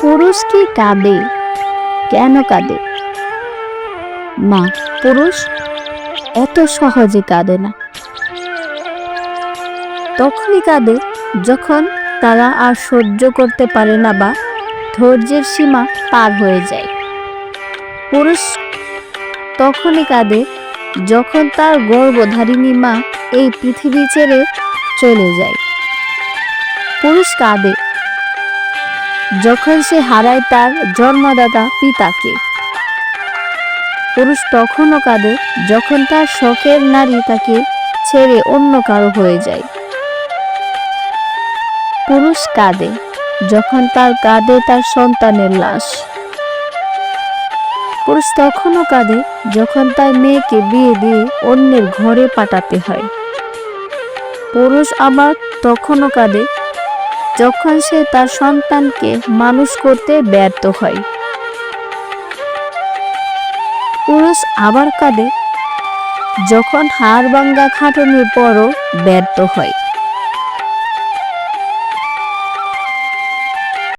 পুরুষ কি কাঁদে? কেন কাঁদে? না পুরুষ এত সহজে কাঁদে না। তখনই কাঁদে যখন তারা আর সহ্য করতে পারে না বা ধৈর্যের সীমা পার হয়ে যায়। পুরুষ তখনই কাঁদে যখন তার গর্ভধারিণী মা এই পৃথিবী ছেড়ে চলে যায়। পুরুষ কাঁদে যখন সে হারায় তার জন্মদাতা পিতাকে। পুরুষ তখনও কাঁদে যখন তার শখের নারী তাকে ছেড়ে অন্য কারও হয়ে যায়। পুরুষ কাঁদে যখন তার কাঁদে তার সন্তানের লাশ। পুরুষ তখনও কাঁদে যখন তার মেয়েকে বিয়ে দিয়ে অন্যের ঘরে পাঠাতে হয়। পুরুষ আবার তখনও কাঁদে যখন সে তার সন্তানকে মানুষ করতে ব্যর্থ হয়। পুরুষ আবার কাঁদে, যখন হাড় ভাঙ্গা খাটনের পরও ব্যর্থ হয়।